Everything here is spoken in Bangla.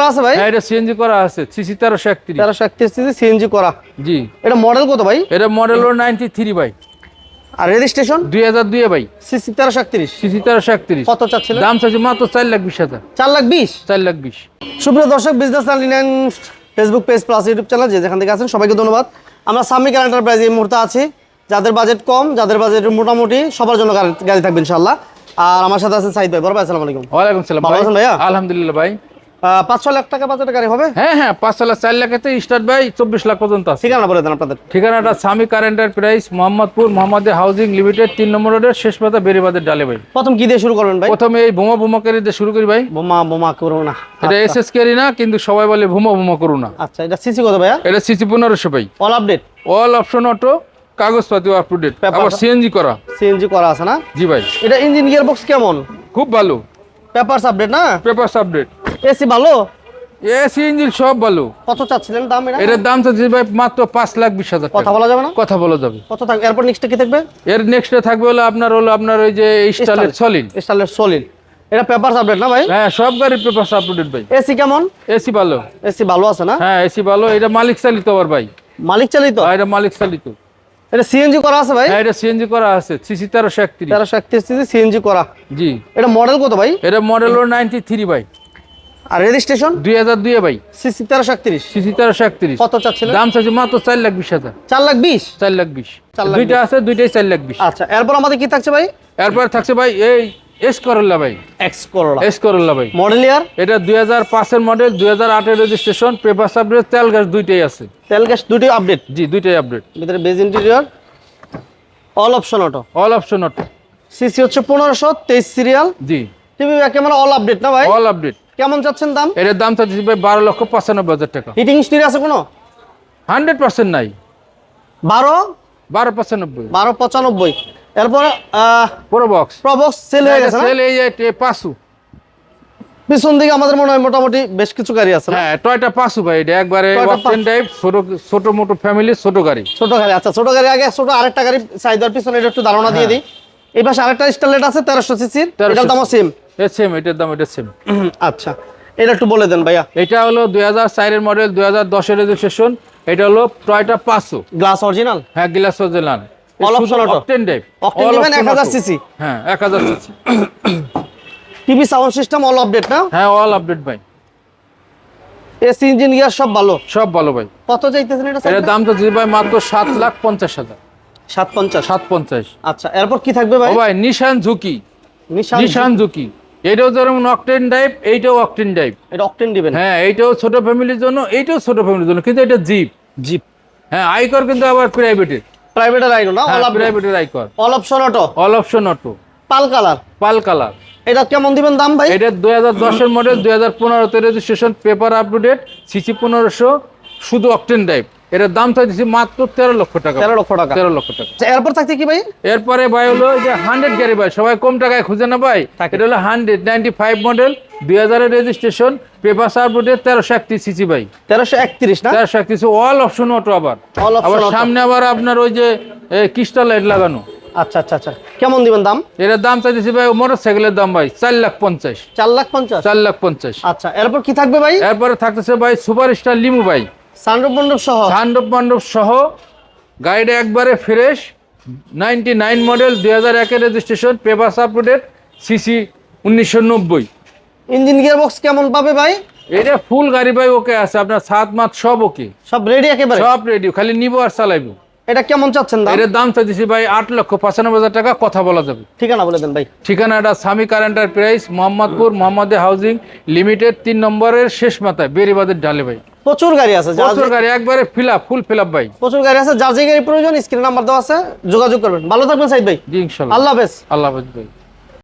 করা আছে ভাই? হ্যাঁ এটা সিএনজি করা আছে। সিসি তেরোশো একত্রিশ। তেরোশো একত্রিশ সিসি সিএনজি করা। জি। এটা মডেল কত ভাই? এটা মডেল হলো নাইনটি থ্রি বাই আর রেজিস্ট্রেশন দুই হাজার দুই বাই সিসি তেরোশো একত্রিশ। সিসি তেরোশো একত্রিশ। কত চাচ্ছিলেন? দাম চাইছে মাত্র চার লাখ বিশ হাজার। চার লাখ বিশ? চার লাখ বিশ। সুপ্রিয় দর্শক business nine Facebook page plus YouTube channel যে যেখান থেকে আছেন সবাইকে ধন্যবাদ। আমরা সামিক এন্টারপ্রাইজ এই মুহূর্তে আছি। যাদের বাজেট কম যাদের বাজেট মোটামুটি সবার জন্য গাড়ি থাকবে ইনশাল্লাহ আর আমার সাথে আছেন সাইদ ভাই। বড় ভাই আসসালামু আলাইকুম। ওয়ালাইকুম সালাম ভালো ভাই। আছেন ভাইয়া? আলহামদুলিল্লাহ ভাই। পাঁচ ছ লাখ টাকা বাজেটের গাড়ি হবে? হ্যাঁ হ্যাঁ পাঁচ লাখ চার স্টার্ট ভাই চব্বিশ লাখ পর্যন্ত ঠিকানা বলে দেন আপনাদের। ঠিকানাটা স্বামী কার এন্টারপ্রাইজ মোহাম্মদপুর মোহাম্মদে হাউজিং লিমিটেড তিন নম্বর রোডের শেষ পাতা বেরিবাদের ডালে ভাই। প্রথম কি দিয়ে শুরু করবেন ভাই? প্রথমে এই বোমা বোমা করে দিয়ে শুরু করি ভাই। বোমা বোমা করো না। এটা এস এস কেরি না কিন্তু সবাই বলে ভুমা ভুমা করু না। আচ্ছা এটা সিসি কত ভাইয়া? এটা সিসি পনেরোশো ভাই। All update all option auto কাগজপাতি আপ টু ডেট Paper- আবার সিএনজি করা। সিএনজি করা আছে না? জি ভাই। এটা ইঞ্জিন গিয়ার বক্স কেমন? খুব ভালো। পেপারস আপডেট না? পেপার আপডেট এসি ভালো? এ সিএনজি সব ভালো। কত চাচ্ছিলেন দাম এটা? এটার দাম চাচ্ছি ভাই মাত্র পাঁচ লাখ বিশ হাজার কথা বলা যাবে না? কথা বলা যাবে। কত থাকবে এরপর নেক্সটে কি থাকবে? এর নেক্সটে থাকবে হলো আপনার হলো আপনার ওই যে স্টাইলের সলিড স্টাইলের সলিড এটা পেপার আপডেট না ভাই? হ্যাঁ সব গাড়ির পেপার আপ টু ডেট ভাই। এসি কেমন? এসি ভালো। এসি ভালো আছে না? হ্যাঁ এসি ভালো। এটা মালিক চালিত আবার ভাই। মালিক চালিত? আর এটা মালিক চালিত। এটা সিএনজি করা আছে ভাই? হ্যাঁ এটা সিএনজি করা আছে। সিসি তেরোশো একত্রিশ। তেরোশো একত্রিশ সিসি সিএনজি করা। জি। এটা মডেল কত ভাই? এটা মডেল হলো নাইনটি থ্রি ভাই। আর রেজিস্ট্রেশন দুই হাজার দুই ভাই। সিসি তেরোশো একত্রিশ। সিসি তেরোশো একত্রিশ। কত চাচ্ছিলেন? দাম চাইছে মাত্র চার লাখ বিশ হাজার। চার লাখ বিশ? চার লাখ বিশ। চার লাখ দুইটা আছে দুইটাই চার লাখ বিশ। আচ্ছা এরপর আমাদের কি থাকছে ভাই? এরপর থাকছে ভাই এই এস করল্লা ভাই। এক্স করোলা এস করল্লা ভাই। মডেল ইয়ার এটা দুই হাজার পাঁচের মডেল দুই হাজার আটের রেজিস্ট্রেশন পেপার সাবরেজ তেল গ্যাস দুইটাই আছে। তেল গ্যাস দুটি আপডেট জি দুইটাই আপডেট ভিতরে beige interior all option auto all option auto CC হচ্ছে পনেরোশো তেইশ সিরিয়াল জি। টিভি ক্যামেরা অল আপডেট না ভাই? অল আপডেট কেমন চাচ্ছেন দাম? এটার দাম চাচ্ছি ভাই বারো লক্ষ পঁচানব্বই হাজার টাকা। হিটিং স্টির আছে কোনো? হান্ড্রেড পার্সেন্ট নাই। বারো? বারো পঁচানব্বই। বারো পঁচানব্বই। এরপর পুরো বক্স প্রবক্স সেল হয়ে গেছে সেল এই যে পাসু পিছন দিকে আমাদের মনে হয় মোটামুটি বেশ কিছু গাড়ি আছে হ্যাঁ টয়টা পাসু ভাই এটা একবারে অপশন টাইপ ছোট ছোট মোটো ফ্যামিলি ছোট গাড়ি। ছোট গাড়ি আচ্ছা ছোট গাড়ি আগে ছোট আরেকটা গাড়ি চাহিদার পিছনে এটা একটু ধারণা দিয়ে দিই। এই পাশে আরেকটা স্টারলেট আছে তেরোশো সিসির 1300 এটার দামও সেম এ সেম এটার দাম এটা সেম আচ্ছা এটা একটু বলে দেন ভাইয়া। এটা হলো দুই হাজার চারের মডেল দুই হাজার দশের রেজিস্ট্রেশন এটা হলো টয়টা পাঁচশো। গ্লাস অরিজিনাল হ্যাঁ গ্লাস ওজেলান All option auto? Octane type Octane দিবেন 1000 cc? হ্যাঁ এক হাজার CC TV sound system all update না? হ্যাঁ অল আপডেট ভাই। এসি ইঞ্জিন গিয়ার সব ভালো? সব ভালো ভাই। কত চাইতেছেন এটা দাম তো দিদি ভাই মাত্র সাত লাখ পঞ্চাশ হাজার। সাত পঞ্চাশ? সাত পঞ্চাশ। আচ্ছা এরপর কি থাকবে ভাই? ও ভাই নিশান ঝুঁকি নিশান ঝুঁকি এটাও যেমন অকটেন টাইপ এইটাও অকটেন টাইপ এটা অকটেন দিবেন। হ্যাঁ এইটাও ছোট ফ্যামিলির জন্য এইটাও ছোট ফ্যামিলির জন্য কিন্তু এটা জিপ জিপ হ্যাঁ আইকর কিন্তু আবার প্রাইভেটের প্রাইভেট আর আইনো না অল প্রাইভেটের আইকর all option auto all option auto pearl colour pearl colour এটা কেমন দিবেন দাম ভাই? এটা দুই হাজার দশের মডেল দুই হাজার পনেরোতে রেজিস্ট্রেশন পেপার আপডেট সিসি পনেরোশো শুধু অকটেন টাইপ এটার দাম চাইছি মাত্র তেরো লক্ষ টাকা। তেরো লক্ষ টাকা। তেরো লক্ষ টাকা। আচ্ছা, এরপর থাকছে কি ভাই? এরপরে ভাই হলো যে হান্ড্রেড গাড়ি ভাই সবাই কম টাকায় খুঁজে না ভাই। এটা হলো হান্ড্রেড নাইনটি ফাইভ মডেল দুই হাজারের রেজিস্ট্রেশন পেপার আপডেট তেরোশো একত্রিশ সিসি ভাই। তেরোশো একত্রিশ না? তেরোশো একত্রিশ অল অপশন অটো আবার। আবার সামনে আবার আপনার ওই যে ক্রিস্টাল লাইট লাগানো। আচ্ছা আচ্ছা আচ্ছা। কেমন দিবেন দাম? এটার দাম চাইতেছি ভাই মোটর সাইকেলের দাম ভাই চার লাখ পঞ্চাশ। চার লাখ পঞ্চাশ? চার লাখ পঞ্চাশ। আচ্ছা এরপর কি থাকবে ভাই? এরপরে থাকতেছে ভাই সুপার স্টার লিমু ভাই। সানরূপ মণ্ডপ সহ? সান্ডব মণ্ডপ সহ। গাড়িটা একবারে ফ্রেশ নাইনটি নাইন মডেল দুই হাজার একের রেজিস্ট্রেশন পেপার আপডেট সিসি উনিশশো নব্বই। ইঞ্জিন গিয়ার বক্স কেমন পাবে ভাই? এটা ফুল গাড়ি ভাই ওকে আছে আপনার সাত মাস সব ওকে। সব রেডি একেবারে? সব রেডি খালি নিবো আর চালাইবো। এটা কেমন চাচ্ছেন দাম? এর দাম চাইছি ভাই আট লক্ষ পঁচানব্বই হাজার টাকা কথা বলা যাবে। ঠিকানা বলে দেন ভাই। ঠিকানাটা স্বামী কার এন্টারপ্রাইজ মোহাম্মদপুর মোহাম্মদে হাউজিং লিমিটেড তিন নম্বরের শেষ মাথায় বেরিবাদের ডালে ভাই। প্রচুর গাড়ি আছে প্রচুর গাড়ি একবারে ফিলাপ ফুল ফিলাপ ভাই। প্রচুর গাড়ি আছে যার যে গাড়ি প্রয়োজন স্ক্রিন নাম্বার দেওয়া আছে যোগাযোগ করবেন। ভালো থাকবেন সাইদ ভাই। জি ইনশাআল্লাহ আল্লাহ হাফেজ। আল্লাহ হাফেজ ভাই।